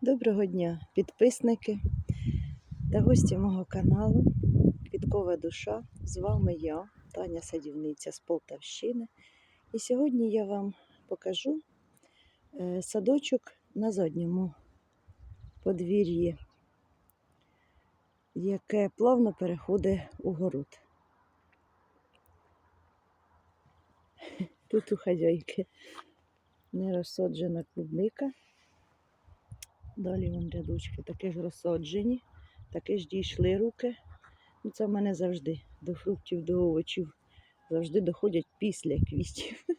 Доброго дня, підписники та гості мого каналу Квіткова душа. З вами я, Таня Садівниця з Полтавщини. І сьогодні я вам покажу е, садочок на задньому подвір'ї, яке плавно переходить у город. Тут у хазяйки не розсаджена клубника. Далі вон рядочки такі ж розсаджені, такі ж дійшли руки. Ну, це в мене завжди до фруктів, до овочів завжди доходять після квітів.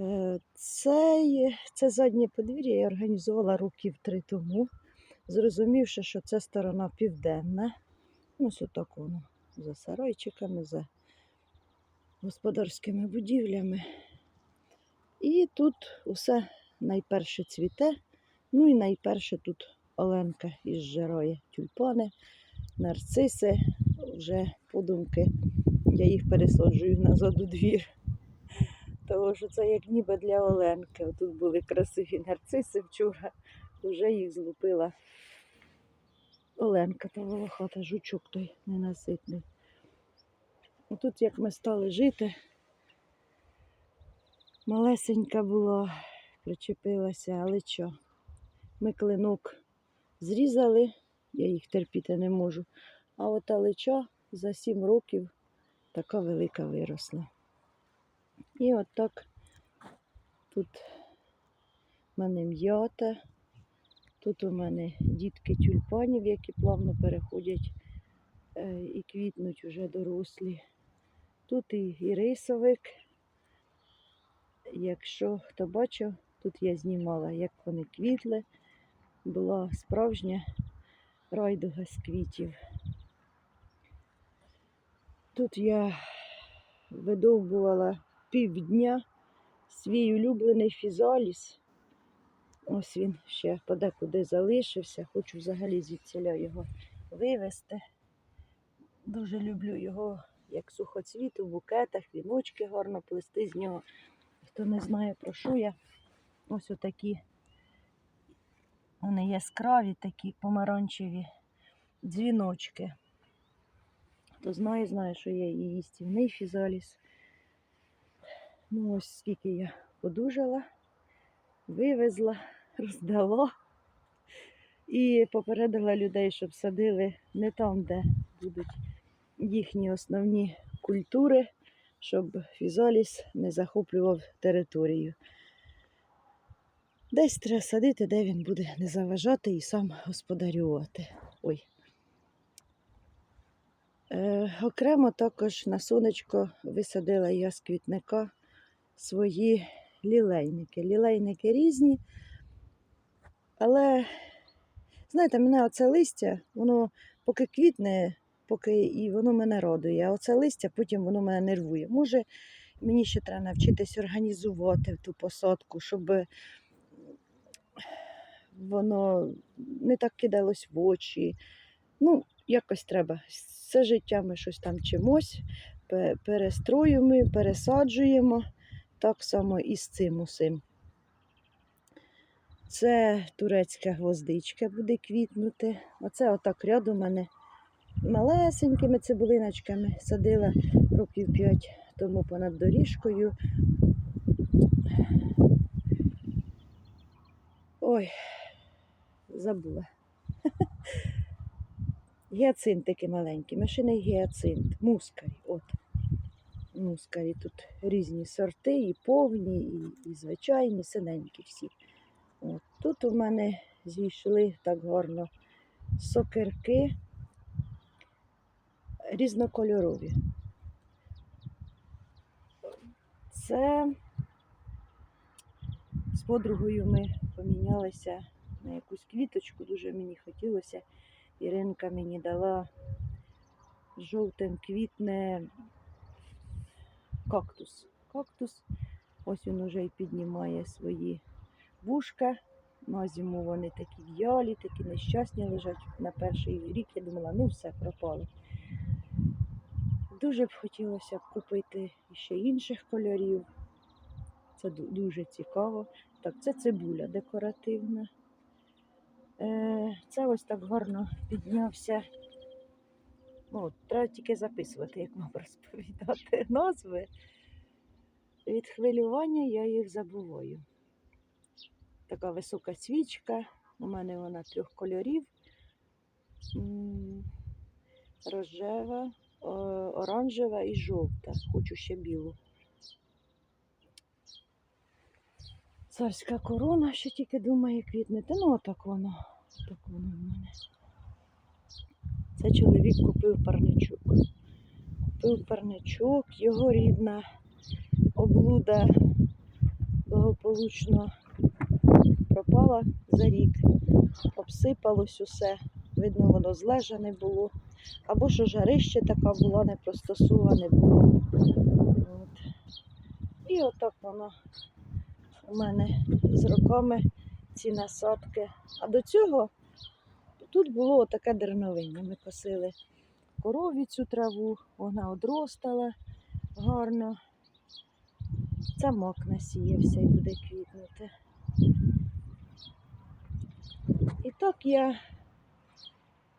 Е, Це, це заднє подвір'я я організувала років три тому, зрозумівши, що це сторона південна. Ну, ось отак воно за сарайчиками, за господарськими будівлями. І тут усе найперше цвіте. Ну і найперше тут Оленка із жирої тюльпани, нарциси. Вже подумки я їх пересаджую назад у двір. Тому що це як ніби для Оленки. Тут були красиві нарциси вчора, вже їх злупила Оленка та волохата, жучок той ненаситний. Тут як ми стали жити, малесенька була, причепилася, але що? Ми клинок зрізали, я їх терпіти не можу. А от алеча за 7 років така велика виросла. І от так тут в мене м'ята, тут у мене дітки тюльпанів, які плавно переходять е, і квітнуть уже дорослі. Тут і, і рисовик. Якщо хто бачив, тут я знімала, як вони квітли була справжня райдуга з квітів. Тут я видовбувала півдня свій улюблений фізаліс. Ось він ще подекуди залишився. Хочу взагалі звідсіля його вивезти. Дуже люблю його як сухоцвіт у букетах, віночки гарно плести з нього. Хто не знає, про що я. Ось отакі вони яскраві такі помаранчеві дзвіночки. Хто знає, знає, що є і їстівний фізаліс. Ну, ось скільки я подужала, вивезла, роздала і попередила людей, щоб садили не там, де будуть їхні основні культури, щоб фізаліс не захоплював територію. Десь треба садити, де він буде не заважати і сам господарювати. Ой. Е, окремо також на сонечко висадила я з квітника свої лілейники. Лілейники різні. Але, знаєте, мене оце листя, воно поки квітне, поки і воно мене радує, а оце листя потім воно мене нервує. Може, мені ще треба навчитись організувати ту посадку, щоб воно не так кидалось в очі. Ну, якось треба. Все життя ми щось там чимось, перестроюємо, пересаджуємо. Так само і з цим усім. Це турецька гвоздичка буде квітнути. Оце отак ряд у мене малесенькими цибулиночками садила років 5 тому понад доріжкою. Ой, забула. Гіацинтики маленькі, машини гіацинт, мускарі. От. Мускарі тут різні сорти, і повні, і, і звичайні, синенькі всі. От. Тут у мене зійшли так гарно сокирки різнокольорові. Це з подругою ми помінялися на якусь квіточку, дуже мені хотілося. Іринка мені дала жовтим квітне кактус. Кактус. Ось він уже і піднімає свої вушка. На зиму вони такі в'ялі, такі нещасні лежать. На перший рік я думала, ну все, пропало. Дуже б хотілося б купити ще інших кольорів. Це дуже цікаво. Так, це цибуля декоративна. Е, Це ось так гарно піднявся. Ну, треба тільки записувати, як вам розповідати назви. Від хвилювання я їх забуваю. Така висока свічка. У мене вона трьох кольорів. Рожева, оранжева і жовта. Хочу ще білу. Царська корона, що тільки думає квітнути. Ну, отак воно. Так воно в мене. Це чоловік купив парничок. Купив парничок, його рідна облуда благополучно пропала за рік. Обсипалось усе. Видно, воно злежане було. Або що жарище така була, непростосоване було. От. І отак воно у мене з роками ці насадки. А до цього тут було таке дерновиння. Ми косили корові цю траву, вона одростала гарно. Це мак насіявся і буде квітнути. І так я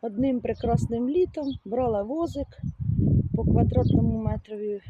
одним прекрасним літом брала возик, по квадратному метрові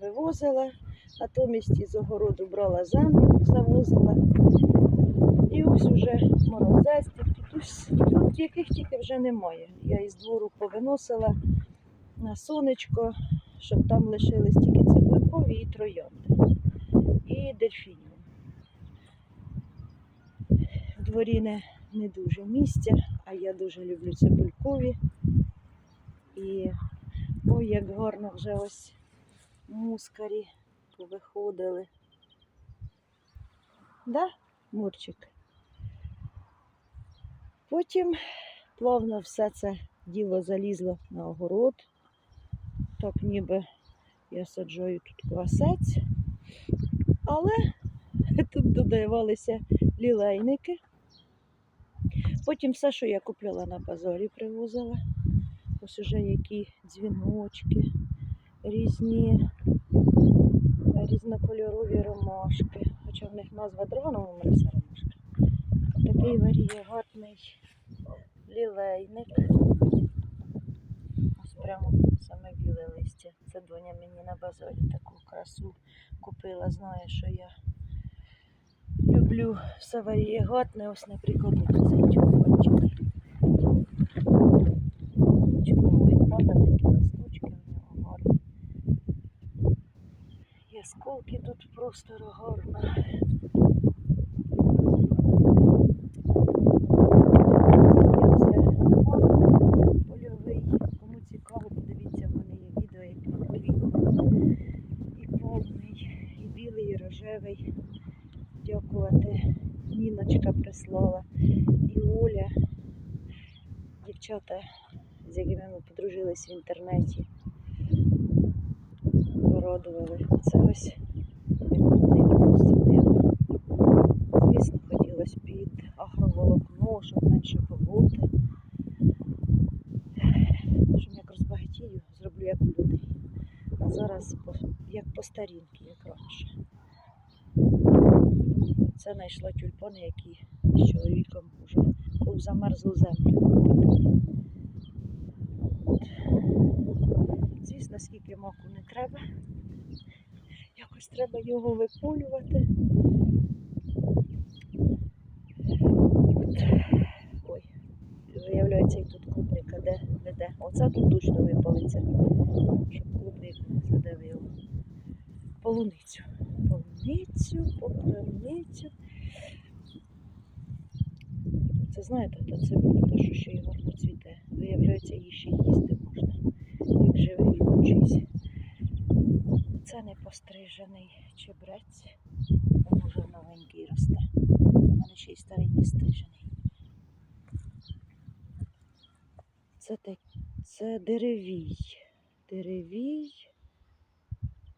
вивозила, натомість із огороду брала землю, завозила. І ось уже морозець, тут, яких тільки вже немає. Я із двору повиносила на сонечко, щоб там лишились тільки цибулькові і троянди. І дельфінів. В дворі не, не дуже місця, а я дуже люблю цибулькові. І ой, як гарно вже ось мускарі повиходили. Да, Мурчик? Потім плавно все це діло залізло на огород. Так ніби я саджаю тут квасець. Але тут додавалися лілейники. Потім все, що я купляла на базарі, привозила. Ось уже які дзвіночки, різні різнокольорові ромашки. Хоча в них назва мене все ромашки. Такий варієгатний лілейник. Ось прямо саме біле листя. Це доня мені на базарі таку красу купила. Знає, що я люблю все варієгатне. Ось, наприклад, цей тюльпанчик. Чудовий пада, такі листочки в нього гарні. Ясколки тут просто гарно. І і і. Дякувати. Ніночка прислала. І Оля. Дівчата, з якими ми подружились в інтернеті. Порадували. Це ось садила. Звісно, хотілося під агроволокно, щоб менше болоти. Щоб як розбагатію, зроблю як у людей. А зараз як по старінки, як раніше. Це знайшла тюльпани, які з чоловіком вже замерзлу землю. Звісно, скільки маку не треба. Якось треба його виколювати. От. Ой, виявляється, і тут клубника де, не де. Оце тут точно випалиться, щоб клубнику задавило. Полуницю. Полуницю, полуницю. Це знаєте, це те, що ще й гарно цвіте. Виявляється, її ще їсти можна, як живий учись. Це не пострижений чебрець. Він уже новенький росте. У мене ще й старий не стрижений. Це, так, це деревій. Деревій.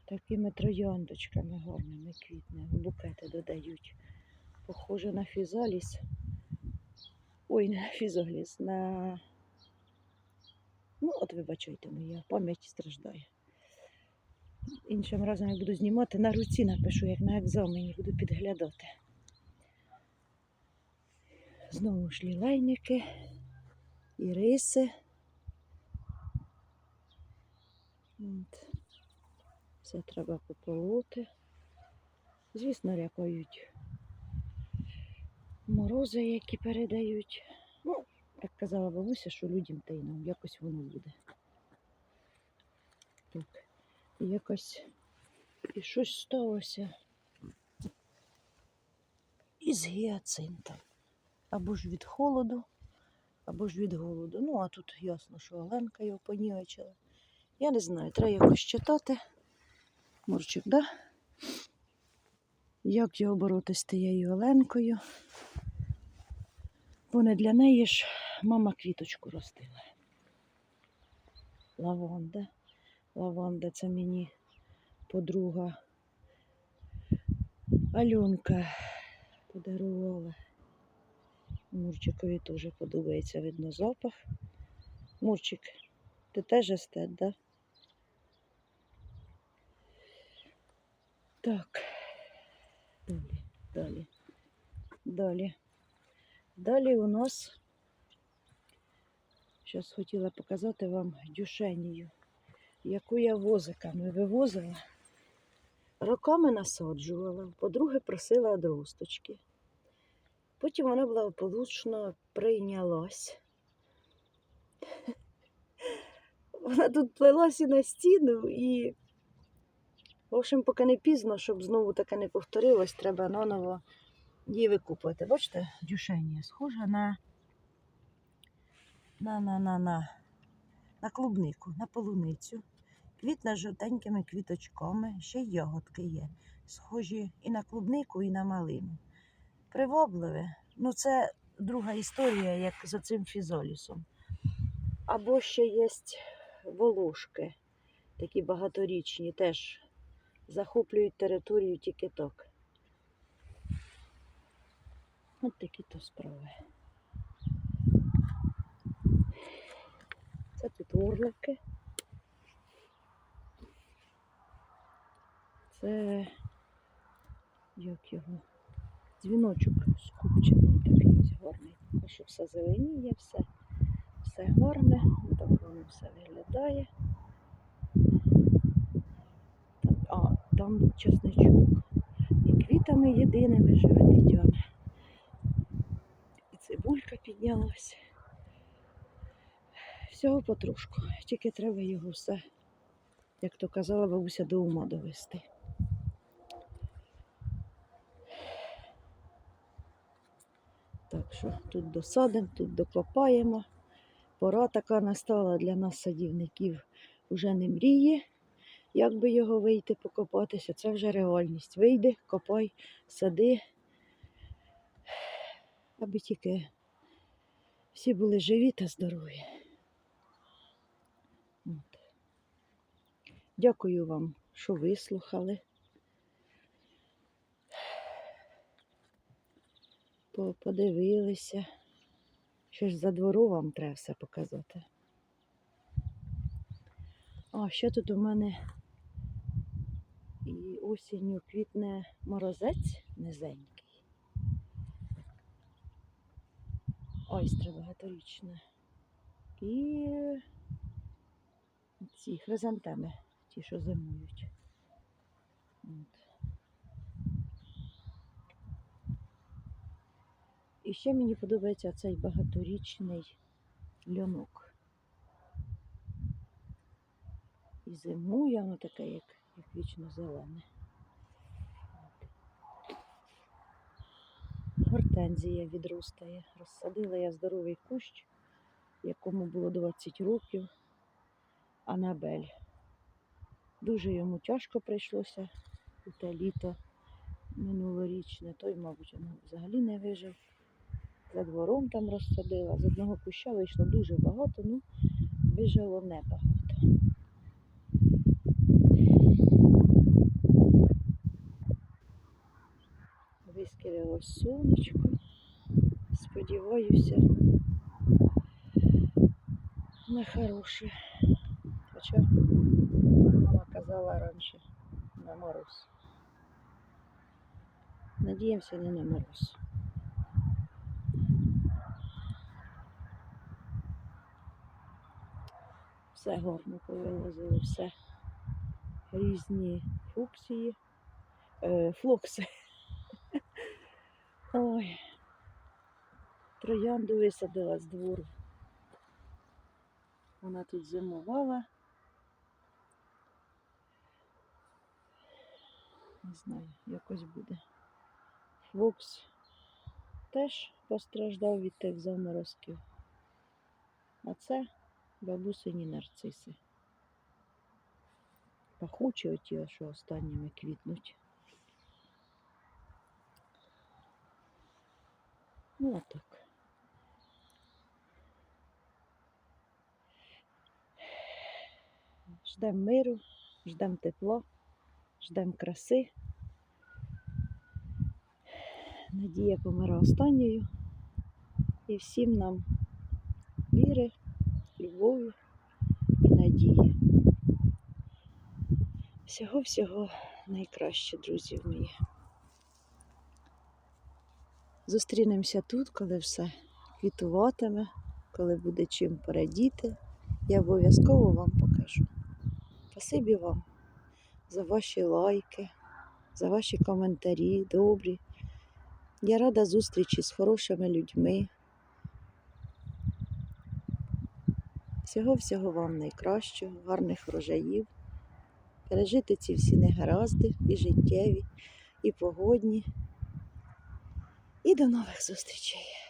Такими трояндочками гарними квітне. Букети додають. Похоже на фізаліс. Ой, не на фізаліс, на. Ну, от вибачайте, моя пам'ять страждає. Іншим разом я буду знімати на руці, напишу, як на екзамені, буду підглядати. Знову ж лілейники, іриси. От. Все треба пополоти. Звісно, рякають морози, які передають. Ну, як казала бабуся, що людям та й нам якось воно буде. Якось і щось сталося із гіацинтом. Або ж від холоду, або ж від голоду. Ну, а тут ясно, що Оленка його понівечила. Я не знаю, треба якось читати. Мурчик, да? Як його боротися з тією Оленкою? Бо не для неї ж мама квіточку ростила. Лаванда. Лаванда це мені подруга Альонка подарувала. Мурчикові теж подобається, видно, запах. Мурчик, ти теж естет, да? Так. Далі, далі, далі. Далі у нас, зараз хотіла показати вам дюшенію, яку я возиками вивозила. Роками насаджувала, по-друге, просила одросточки. Потім вона благополучно прийнялась. Вона тут плелась і на стіну, і, в общем, поки не пізно, щоб знову таке не повторилось, треба наново її викупувати. Бачите, дюшенія схожа на, на, на, на, на, на клубнику, на полуницю. Квітне жовтенькими квіточками, ще й ягодки є. Схожі і на клубнику, і на малину. Привабливе. Ну, це друга історія, як з оцим фізолісом. Або ще є волошки, такі багаторічні, теж захоплюють територію тільки так. От такі то справи. Це тут орлики. Це як його? Дзвіночок скупчений, такий ось гарний. А що все зеленіє, все, все гарне, так воно все виглядає. А, там чесничок. І квітами єдиними живе дитяне. І цибулька піднялась. Всього потрошку. Тільки треба його все, як то казала бабуся, до ума довести. Так що тут досадимо, тут докопаємо. Пора така настала для нас, садівників, уже не мріє. Як би його вийти покопатися, це вже реальність. Вийди, копай, сади, аби тільки всі були живі та здорові. От. Дякую вам, що вислухали. Подивилися. Що ж за двору вам треба все показати. А ще тут у мене і осінню квітне морозець низенький. Ойстра багаторічна. І ці хризантеми, ті, що зимують. От. І ще мені подобається цей багаторічний льонок. І зимує воно таке, як, як вічно зелене. Гортензія відростає. Розсадила я здоровий кущ, якому було 20 років, Анабель. Дуже йому тяжко прийшлося у те літо минулорічне. Той, мабуть, він взагалі не вижив за двором там розсадила. З одного куща вийшло дуже багато, ну вижило небагато. Вискірилось сонечко. Сподіваюся на хороше. Хоча мама казала раніше на мороз. Надіємося не на мороз. Все гарно повилазило, все. Різні фуксії, е, флокси. Ой. Троянду висадила з двору. Вона тут зимувала. Не знаю, якось буде. Флокс теж постраждав від тих заморозків. А це бабусині нарциси. Пахучі оті, що останніми квітнуть. Ну, а так. Ждем миру, ждем тепла, ждем краси. Надія помира останньою. І всім нам віри, любові і надії. Всього-всього найкраще, друзі мої. Зустрінемося тут, коли все квітуватиме, коли буде чим порадіти. Я обов'язково вам покажу. Спасибі вам за ваші лайки, за ваші коментарі, добрі. Я рада зустрічі з хорошими людьми. Всього-всього вам найкращого, гарних врожаїв. Пережити ці всі негаразди і життєві, і погодні. І до нових зустрічей!